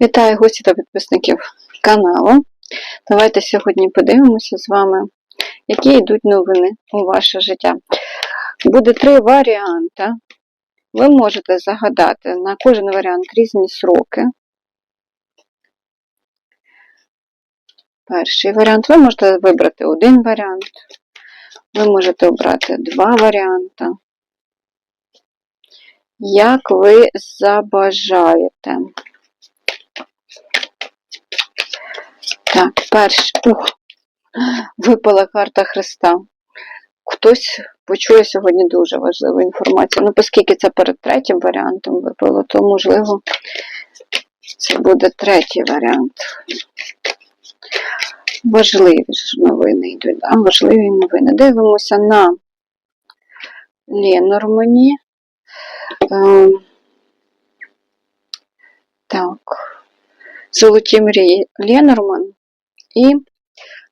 Вітаю гості та підписників каналу. Давайте сьогодні подивимося з вами, які йдуть новини у ваше життя. Буде три варіанти. Ви можете загадати на кожен варіант різні сроки. Перший варіант. Ви можете вибрати один варіант. Ви можете обрати два варіанти. Як ви забажаєте. Так, перший. Ух, випала карта Христа. Хтось почує сьогодні дуже важливу інформацію. Ну, оскільки це перед третім варіантом випало, то, можливо, це буде третій варіант. Важливі ж новини йдуть, да? важливі новини. Дивимося на Ленормані. Ем, так. Золоті мрії Ленорман і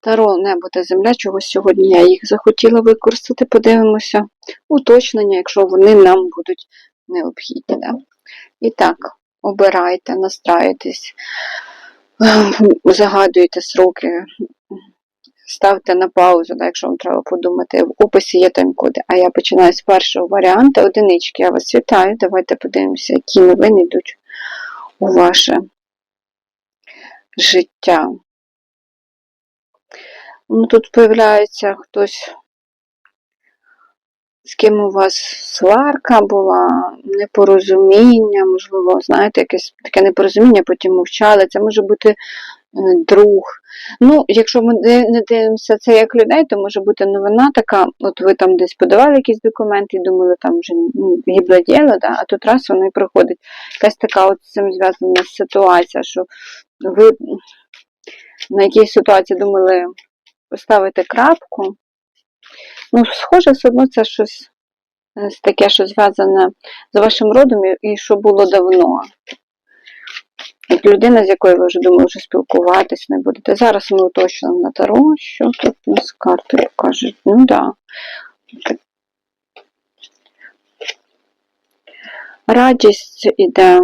Таро Небо та Земля. Чогось сьогодні я їх захотіла використати. Подивимося. Уточнення, якщо вони нам будуть необхідні. Да? І так, обирайте, настраюйтесь, загадуйте сроки, ставте на паузу, да, якщо вам треба подумати. В описі є тайм-коди. А я починаю з першого варіанту. Одинички. Я вас вітаю. Давайте подивимося, які новини йдуть у ваше життя. Ну, тут появляється хтось, з ким у вас сварка була, непорозуміння, можливо, знаєте, якесь таке непорозуміння, потім мовчали. Це може бути е, друг. Ну, якщо ми не дивимося це як людей, то може бути новина така, от ви там десь подавали якісь документи і думали, там вже ну, гібле діло, да? а тут раз воно і проходить. Якась така от з цим зв'язана ситуація, що ви на якійсь ситуації думали поставити крапку. Ну, схоже, все одно це щось е, таке, що зв'язане з вашим родом і- що було давно. Як людина, з якою ви вже думали вже спілкуватись не будете. Зараз ми уточнимо на таро, що тут у нас карти покажуть. Ну так. Да. Радість іде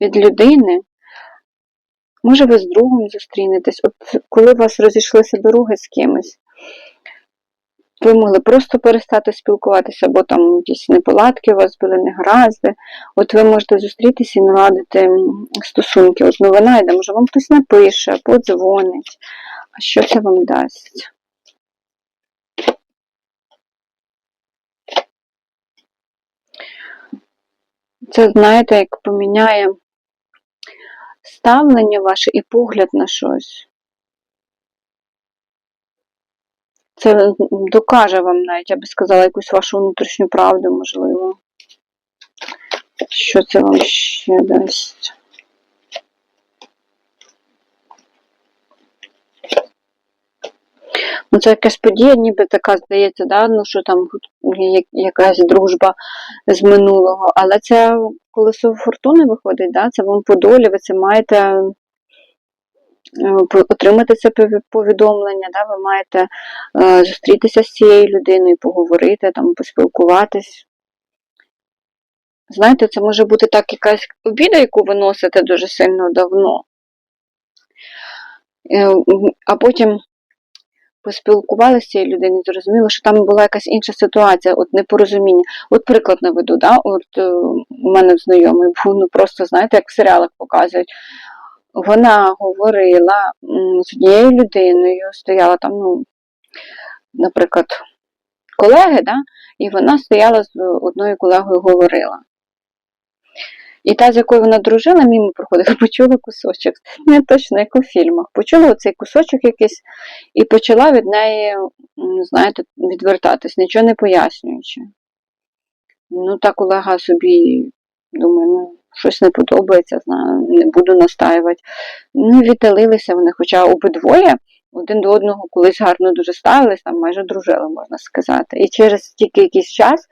від людини. Може, ви з другом зустрінетесь. От коли у вас розійшлися дороги з кимось, ви могли просто перестати спілкуватися, або там якісь неполадки у вас були, негаразди. От ви можете зустрітися і наладити стосунки. От новина йде, може вам хтось напише, подзвонить. А що це вам дасть? Це, знаєте, як поміняє ставлення ваше і погляд на щось. Це докаже вам навіть, я би сказала, якусь вашу внутрішню правду, можливо. Що це вам ще дасть? Ну, це якась подія, ніби така здається, да? ну, що там якась дружба з минулого. Але це колесо фортуни виходить, да? це вам по долі, ви це маєте е, отримати це повідомлення, да? ви маєте е, зустрітися з цією людиною, поговорити, там, поспілкуватись. Знаєте, це може бути так якась обіда, яку ви носите дуже сильно давно. Е, А потім поспілкувалися з цією людиною, зрозуміло, що там була якась інша ситуація, от непорозуміння. От приклад наведу, да? от е, у мене знайомий був, ну просто знаєте, як в серіалах показують. Вона говорила з однією людиною, стояла там, ну, наприклад, колеги, да? і вона стояла з одною колегою говорила. І та, з якою вона дружила, мимо проходила, почула кусочок. Не точно, як у фільмах. Почула оцей кусочок якийсь і почала від неї, знаєте, відвертатись, нічого не пояснюючи. Ну, та колега собі думає, ну, щось не подобається, знаю, не буду настаювати. Ну, віддалилися вони, хоча обидвоє один до одного колись гарно дуже ставились, там майже дружили, можна сказати. І через тільки якийсь час.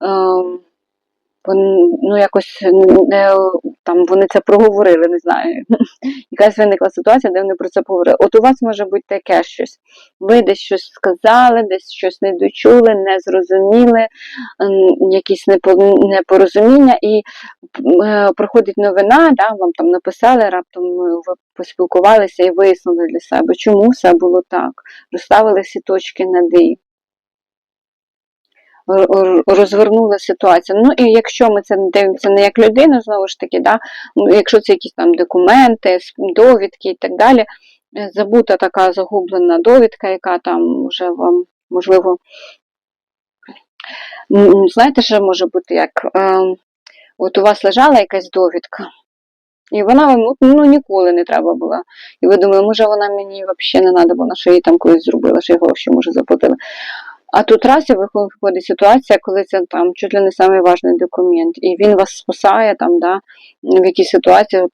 Ем, ну, якось не там вони це проговорили, не знаю. Якась виникла ситуація, де вони про це поговорили. От у вас може бути таке щось. Ви десь щось сказали, десь щось не дочули, не зрозуміли, якісь непо- непорозуміння, і е, приходить новина, да, вам там написали, раптом е, ви поспілкувалися і вияснили для себе, чому все було так. Розставили всі точки над «і». Р- р- розвернула ситуацію. Ну і якщо ми це дивимося не як людину, знову ж таки, да, якщо це якісь там документи, довідки і так далі, е, забута така загублена довідка, яка там вже вам, можливо, знаєте, що може бути як? Е, от у вас лежала якась довідка, і вона вам ну, ніколи не треба була. І ви думаєте, може вона мені взагалі не треба, бо на що її там колись зробила, що я гроші може заплатила. А тут раз і виходить ситуація, коли це там чуть ли не важний документ, і він вас спасає там, да, в якійсь ситуації. От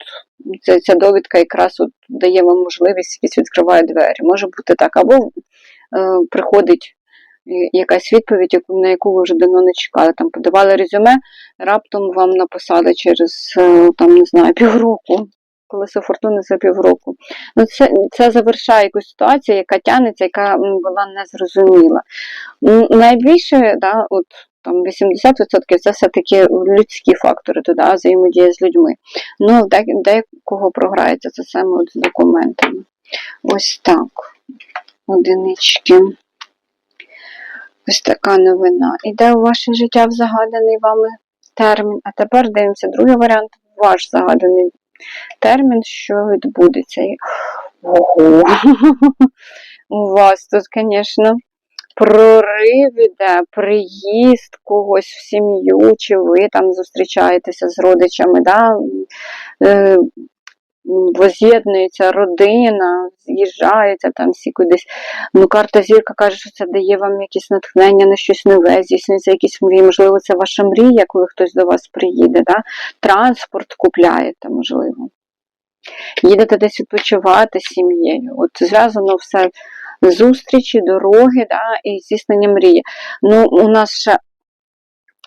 ця, ця довідка якраз от дає вам можливість, якісь відкриває двері. Може бути так, або е, приходить якась відповідь, на яку ви вже давно не чекали. Там подавали резюме, раптом вам написали через е, там, не знаю, півроку. Колесо фортуни за півроку. Ну, це, це завершає якусь ситуацію, яка тягнеться, яка була незрозуміла. Найбільше, да, от там 80% це все-таки людські фактори, туди, взаємодія з людьми. Ну, де, декого програється це саме от з документами. Ось так. Одинички. Ось така новина. Іде у ваше життя в загаданий вами термін. А тепер дивимося другий варіант. Ваш загаданий термін, що відбудеться. Ого! У вас тут, звісно, прорив іде, приїзд когось в сім'ю, чи ви там зустрічаєтеся з родичами, да? Воз'єднується родина, з'їжджається там всі кудись. Ну, карта зірка каже, що це дає вам якесь натхнення на щось нове, здійснюється якісь мрії. Можливо, це ваша мрія, коли хтось до вас приїде. Да? Транспорт купляєте, можливо. Їдете десь відпочивати з сім'єю. От зв'язано все зустрічі, дороги да, і здійснення мрії. Ну, у нас ще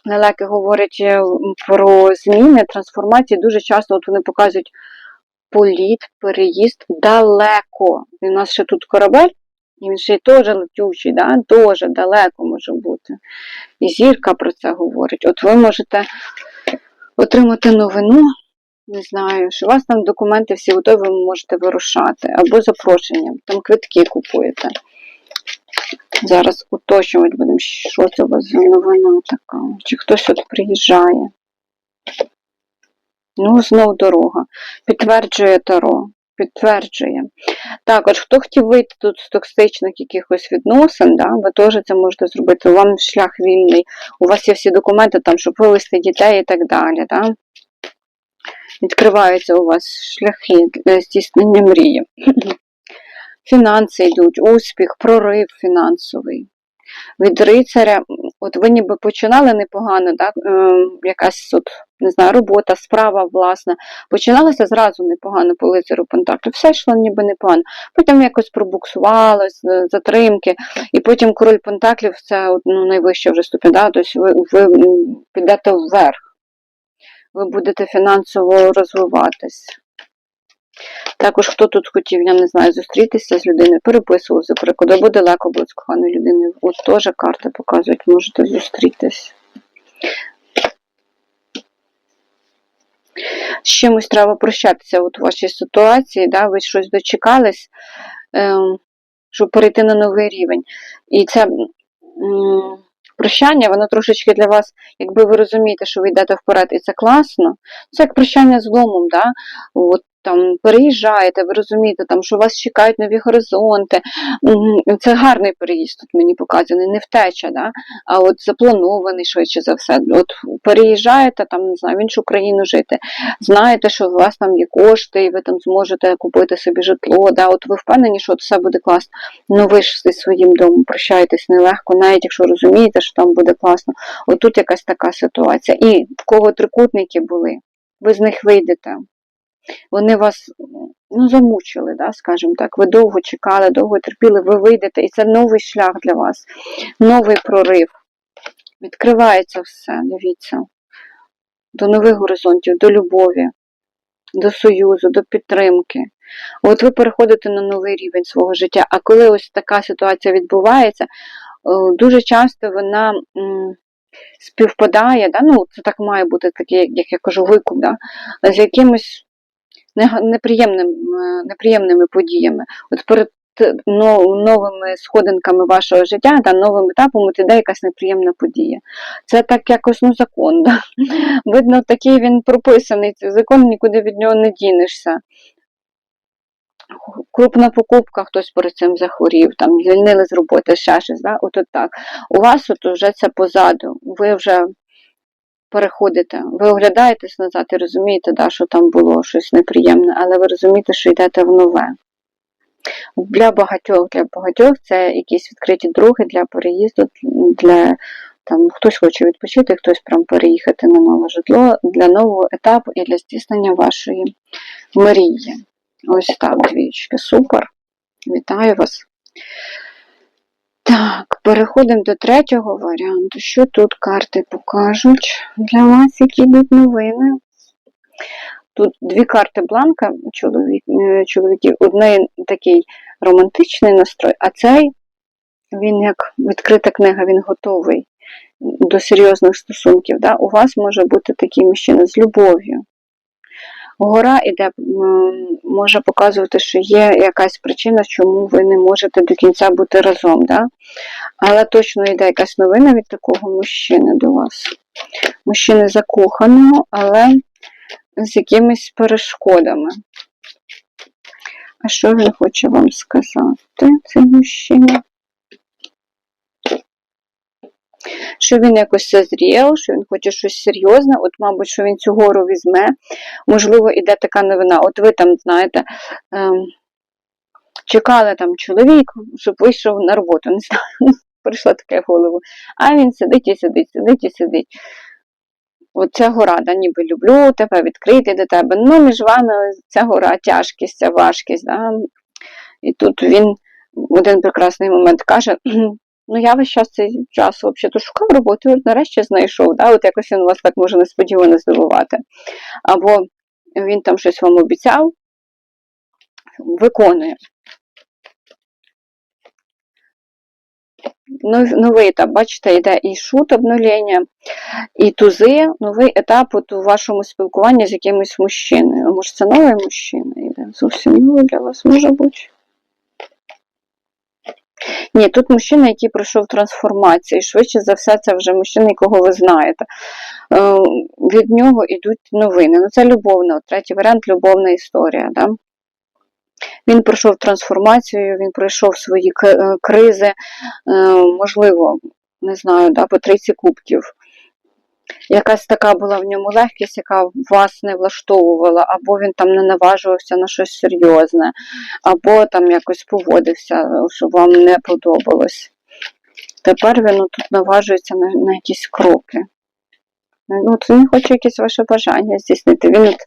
лелеки говорять е, про зміни, трансформації. Дуже часто от вони показують політ, переїзд далеко. І у нас ще тут корабель, і він ще й теж летючий, да? дуже далеко може бути. І зірка про це говорить. От ви можете отримати новину, не знаю, що у вас там документи всі готові, ви можете вирушати, або запрошення, там квитки купуєте. Зараз уточнювати будемо, що це у вас за новина така, чи хтось от приїжджає. Ну, знов дорога. Підтверджує Таро. Підтверджує. Також, хто хотів вийти тут з токсичних якихось відносин, да, ви теж це можете зробити. Вам шлях вільний, у вас є всі документи, там, щоб вивезти дітей і так далі. Да? Відкриваються у вас шляхи для здійснення мрії. Фінанси йдуть, успіх, прорив фінансовий. Від рицаря, от ви ніби починали непогано, так? е, якась от, не знаю, робота, справа власна. Починалося зразу непогано по лицарю Пентаклів. Все йшло ніби непогано. Потім якось пробуксувалось, е, затримки, і потім король Пентаклів це ну, найвища вже ступінь. Да? Тобто ви, ви підете вверх, ви будете фінансово розвиватись. Також хто тут хотів, я не знаю, зустрітися з людиною, переписував за або далеко були з коханою людиною. От теж карти показують, можете зустрітись. З чимось треба прощатися от у вашій ситуації, да? ви щось дочекались, ем, щоб перейти на новий рівень. І це прощання, воно трошечки для вас, якби ви розумієте, що ви йдете вперед, і це класно, це як прощання з домом, да? От, там переїжджаєте, ви розумієте, там, що вас чекають нові горизонти. Це гарний переїзд тут мені показаний, не втеча, да? а от запланований швидше за все. От переїжджаєте там, не знаю, в іншу країну жити, знаєте, що у вас там є кошти, і ви там зможете купити собі житло. Да? От ви впевнені, що от все буде класно. Ну ви ж зі своїм домом прощаєтесь нелегко, навіть якщо розумієте, що там буде класно. От тут якась така ситуація. І в кого трикутники були, ви з них вийдете. Вони вас ну, замучили, да, скажімо так. Ви довго чекали, довго терпіли, ви вийдете, і це новий шлях для вас, новий прорив. Відкривається все, дивіться. До нових горизонтів, до любові. до союзу, до підтримки. От ви переходите на новий рівень свого життя. А коли ось така ситуація відбувається, дуже часто вона співпадає, да? ну, це так має бути такий, як- я кажу, викуп, да? з якимось неприємним, е, неприємними подіями. От перед новими сходинками вашого життя, та новим етапом от іде якась неприємна подія. Це так якось ну, закон. Да? Видно, такий він прописаний, цей закон, нікуди від нього не дінешся. Крупна покупка, хтось перед цим захворів, там звільнили з роботи ще щось, да? от, от так. У вас от вже це позаду, ви вже переходите, ви оглядаєтесь назад і розумієте, да, що там було щось неприємне, але ви розумієте, що йдете в нове. Для багатьох, для багатьох це якісь відкриті дороги для переїзду, для там хтось хоче відпочити, хтось прям переїхати на нове житло для нового етапу і для здійснення вашої мрії. Ось так, двічки, супер. Вітаю вас. Так, переходимо до третього варіанту. Що тут карти покажуть для вас, які йдуть новини? Тут дві карти бланка е, чоловіків. Одний такий романтичний настрой, а цей він як відкрита книга, він готовий до серйозних стосунків. Да? У вас може бути такий мужчина з любов'ю. Гора м, може показувати, що є якась причина, чому ви не можете до кінця бути разом. Да? Але точно йде якась новина від такого мужчини до вас. Мужчини закоханого, але з якимись перешкодами. А що він хоче вам сказати, цей мужчина? Що він якось созрів, що він хоче щось серйозне, от, мабуть, що він цю гору візьме. Можливо, іде така новина. От ви там, знаєте, ем, чекали там чоловік, щоб вийшов на роботу. Не знаю, прийшло таке голову. А він сидить і сидить, сидить і сидить. Оця гора, да, ніби люблю тебе, відкрити до тебе. Ну, між вами ця гора, тяжкість, ця важкість. Да? І тут він в один прекрасний момент каже: ну я весь час цей час взагалі шукав роботу, нарешті знайшов. Да? От якось він вас так може несподівано здивувати. Або він там щось вам обіцяв, виконує. Новий етап, бачите, йде і шут обнулення, і тузи, новий етап от у вашому спілкуванні з якимось мужчиною. Може, це новий мужчина йде? Зовсім новий для вас може бути. Ні, тут мужчина, який пройшов трансформацію. Швидше за все, це вже мужчина, якого ви знаєте. Е, від нього йдуть новини. Ну, це любовна. Третій варіант любовна історія. Да? Він пройшов трансформацію, він пройшов свої е, кризи, е, можливо, не знаю, да, по 30 кубків. Якась така була в ньому легкість, яка вас не влаштовувала, або він там не наважувався на щось серйозне, або там якось поводився, що вам не подобалось. Тепер він тут наважується на, на якісь кроки. Ну, От він хоче якесь ваше бажання здійснити. Він от,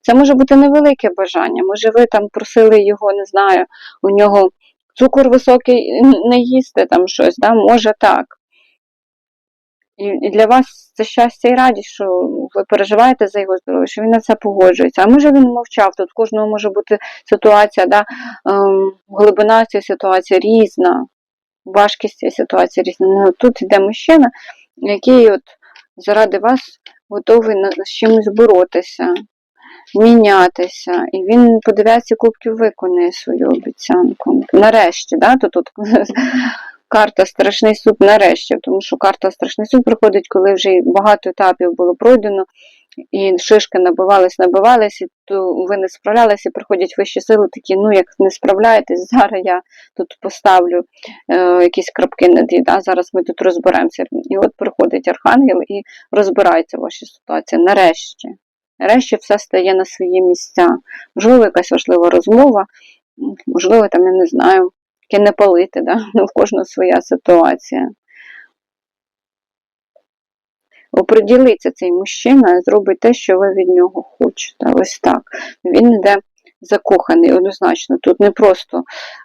це може бути невелике бажання. Може, ви там просили його, не знаю, у нього цукор високий не їсти там щось, да? може так. І, для вас це щастя і радість, що ви переживаєте за його здоров'я, що він на це погоджується. А може він мовчав, тут кожного може бути ситуація, да, ем, глибина цієї ситуації різна, важкість цієї ситуації різна. Ну, тут йде мужчина, який от заради вас готовий з чимось боротися, мінятися. І він по дев'ятці кубків виконує свою обіцянку. Нарешті, да, то тут карта Страшний суд нарешті, тому що карта Страшний суд приходить, коли вже багато етапів було пройдено, і шишки набивались, набивались, і то ви не справлялися, і приходять вищі сили, такі, ну як не справляєтесь, зараз я тут поставлю е, якісь крапки над «і», зараз ми тут розберемося. І от приходить архангел і розбирається в вашій ситуації. Нарешті. Нарешті все стає на свої місця. Можливо, якась важлива розмова, можливо, там, я не знаю, таке не палити, да? ну, в кожного своя ситуація. Оприділиться цей мужчина і зробить те, що ви від нього хочете. Ось так. Він йде закоханий однозначно. Тут не просто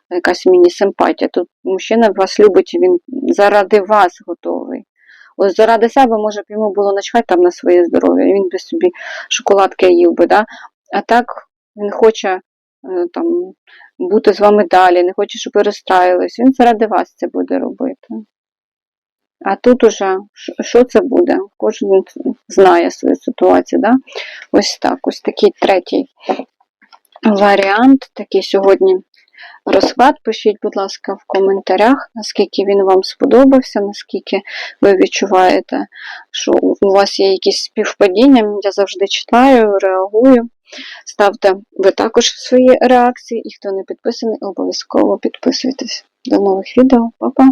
якась міні-симпатія. Тут мужчина вас любить, і він заради вас готовий. Ось заради себе, може б йому було начхати там на своє здоров'я, він би собі шоколадки їв би, да? А так він хоче там, бути з вами далі, не хоче, щоб ви розстраювались. Він заради вас це буде робити. А тут уже що це буде? Кожен знає свою ситуацію. Да? Ось так, ось такий третій варіант. Такий сьогодні розклад. Пишіть, будь ласка, в коментарях, наскільки він вам сподобався, наскільки ви відчуваєте, що у вас є якісь співпадіння. Я завжди читаю, реагую. Ставте ви також свої реакції, і хто не підписаний, обов'язково підписуйтесь. До нових відео, Па-па!